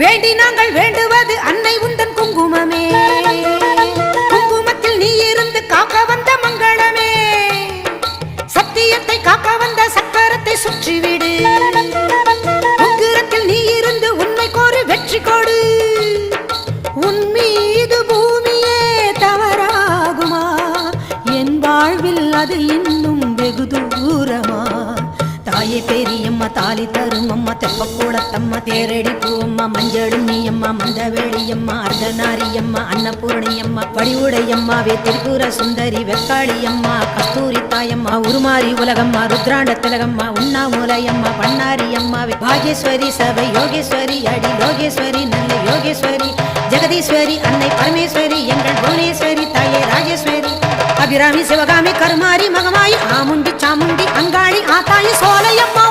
வேண்டி நாங்கள் வேண்டுவது அன்னை உந்தன் குங்குமமே. குங்குமத்தில் நீ இருந்து காக்க வந்த மங்களமே. சத்தியத்தை காக்க வந்த சக்கரத்தை சுற்றிவிடு. உக்கிரத்தில் நீ இருந்து உண்மை கோரி வெற்றி கொடு. உன் மீது பூமியே தவறாகுமா? என் வாழ்வில் அது இன்னும் தாயே பெரியம்மா தாலி தருமம்மா தெப்ப தெப்பக்கூடத்தம்மா தேரடி பூவம்மா மஞ்சளும் நீயம்மா மந்த வேளியம்மா அர்த்தநாரியம்மா அன்னபூரணியம்மா வடிவுடையம்மாவே வேத்திரிபுர சுந்தரி வெக்காளியம்மா கஸ்தூரி தாயம்மா உருமாறி உலகம்மா ருத்ராண்ட திலகம்மா உண்ணாமூலையம்மா பண்ணாரியம்மாவே பாகேஸ்வரி சபை யோகேஸ்வரி அடி லோகேஸ்வரி நல்ல யோகேஸ்வரி ஜெகதீஸ்வரி அன்னை பரமேஸ்வரி எங்கள் புவனேஸ்வரி தாய் அபிராமி சிவகாமி கருமாரி மகமாயி ஆமுண்டி சாமுண்டி அங்காளி ஆத்தாயி சோலையம்மா.